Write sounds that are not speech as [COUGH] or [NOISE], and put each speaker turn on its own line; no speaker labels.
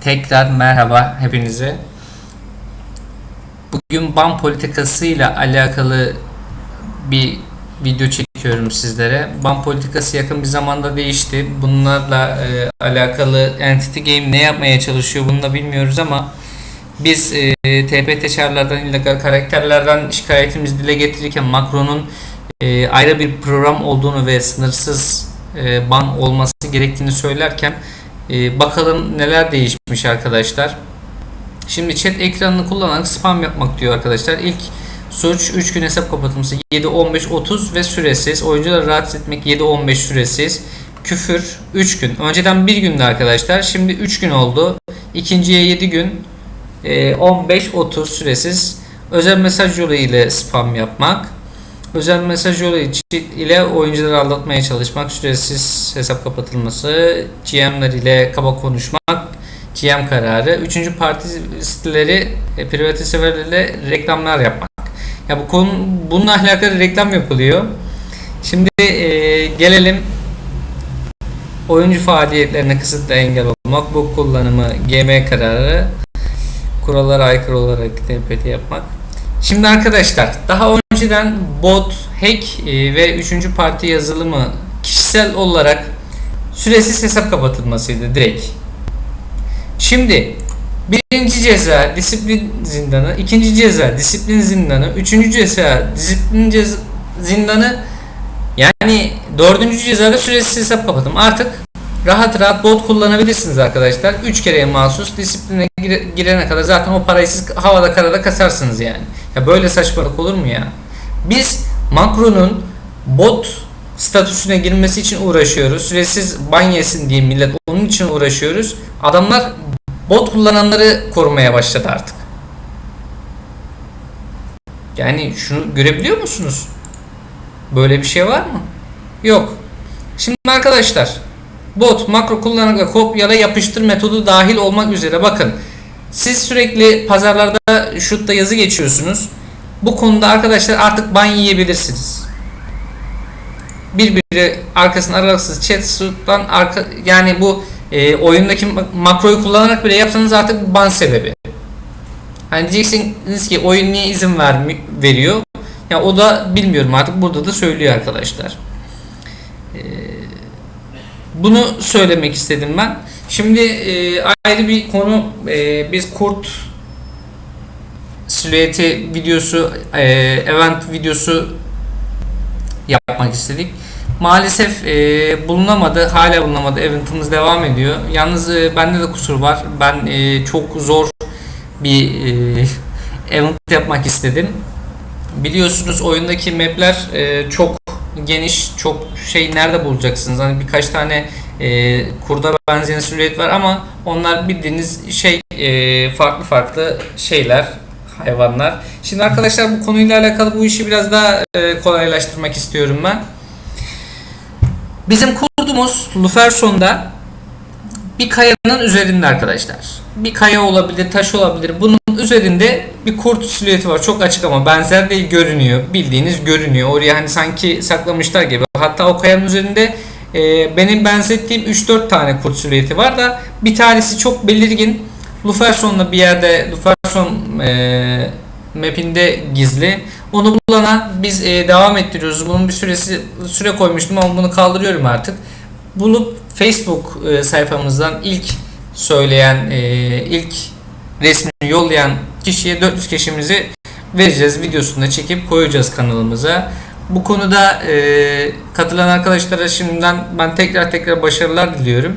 Tekrar merhaba hepinize. Bugün ban politikasıyla alakalı bir video çekiyorum sizlere. Ban politikası yakın bir zamanda değişti. Bunlarla e, alakalı Entity Game ne yapmaya çalışıyor bunu da bilmiyoruz ama biz e, TPT çağrılardan, illegal karakterlerden şikayetimizi dile getirirken Macron'un e, ayrı bir program olduğunu ve sınırsız e, ban olması gerektiğini söylerken e, bakalım neler değişmiş arkadaşlar. Şimdi chat ekranını kullanarak spam yapmak diyor arkadaşlar. İlk suç 3 gün hesap kapatılması 7 15 30 ve süresiz. Oyuncuları rahatsız etmek 7 15 süresiz. Küfür 3 gün. Önceden 1 gündü arkadaşlar. Şimdi 3 gün oldu. İkinciye 7 gün. E, 15 30 süresiz. Özel mesaj yolu ile spam yapmak. Özel mesaj yolu ile oyuncuları aldatmaya çalışmak, süresiz hesap kapatılması, GM'ler ile kaba konuşmak, GM kararı, üçüncü parti siteleri, e, private severlerle reklamlar yapmak. Ya bu konu bununla alakalı reklam yapılıyor. Şimdi e, gelelim oyuncu faaliyetlerine kısıtlı engel olmak, bu kullanımı GM kararı, kurallara aykırı olarak TPT yapmak. Şimdi arkadaşlar daha önceden bot, hack e, ve üçüncü parti yazılımı kişisel olarak süresiz hesap kapatılmasıydı direkt. Şimdi birinci ceza disiplin zindanı, ikinci ceza disiplin zindanı, üçüncü ceza disiplin ceza zindanı yani dördüncü cezada süresiz hesap kapatım. Artık rahat rahat bot kullanabilirsiniz arkadaşlar. 3 kereye mahsus disipline gire- girene kadar zaten o parayı siz havada karada kasarsınız yani. Ya böyle saçmalık olur mu ya? Biz Macron'un bot statüsüne girmesi için uğraşıyoruz. Süresiz ban yesin diye millet onun için uğraşıyoruz. Adamlar bot kullananları korumaya başladı artık. Yani şunu görebiliyor musunuz? Böyle bir şey var mı? Yok. Şimdi arkadaşlar bot makro kullanarak kopyala yapıştır metodu dahil olmak üzere bakın. Siz sürekli pazarlarda şutta yazı geçiyorsunuz. Bu konuda arkadaşlar artık ban yiyebilirsiniz. Birbiri arkasını aralıksız chat shoot'tan arka yani bu e, oyundaki mak- makroyu kullanarak bile yapsanız artık ban sebebi. Hani diyeceksiniz ki oyun niye izin vermi veriyor? Ya o da bilmiyorum artık burada da söylüyor arkadaşlar. Bunu söylemek istedim ben. Şimdi e, ayrı bir konu e, biz kurt silüeti videosu e, event videosu yapmak istedik. Maalesef e, bulunamadı. Hala bulunamadı. Eventimiz devam ediyor. Yalnız e, bende de kusur var. Ben çok zor bir [LAUGHS] event yapmak istedim. Biliyorsunuz oyundaki mapler çok geniş, çok şey nerede bulacaksınız? Hani birkaç tane kurda benzeyen silüet var ama onlar bildiğiniz şey farklı farklı şeyler, hayvanlar. Şimdi arkadaşlar bu konuyla alakalı bu işi biraz daha e, kolaylaştırmak istiyorum ben. Bizim kurdumuz Luferson'da bir kayanın üzerinde arkadaşlar. Bir kaya olabilir, taş olabilir. Bunun üzerinde bir kurt silüeti var. Çok açık ama benzer değil görünüyor. Bildiğiniz görünüyor. Oraya hani sanki saklamışlar gibi. Hatta o kayanın üzerinde e, benim benzettiğim 3-4 tane kurt silüeti var da bir tanesi çok belirgin. Luferson'la bir yerde Luferson e, map'inde gizli. Onu bulana biz e, devam ettiriyoruz. Bunun bir süresi süre koymuştum ama bunu kaldırıyorum artık. Bulup Facebook e, sayfamızdan ilk söyleyen, e, ilk resmini yollayan kişiye 400 keşimizi vereceğiz. Videosunu da çekip koyacağız kanalımıza. Bu konuda e, katılan arkadaşlara şimdiden ben tekrar tekrar başarılar diliyorum.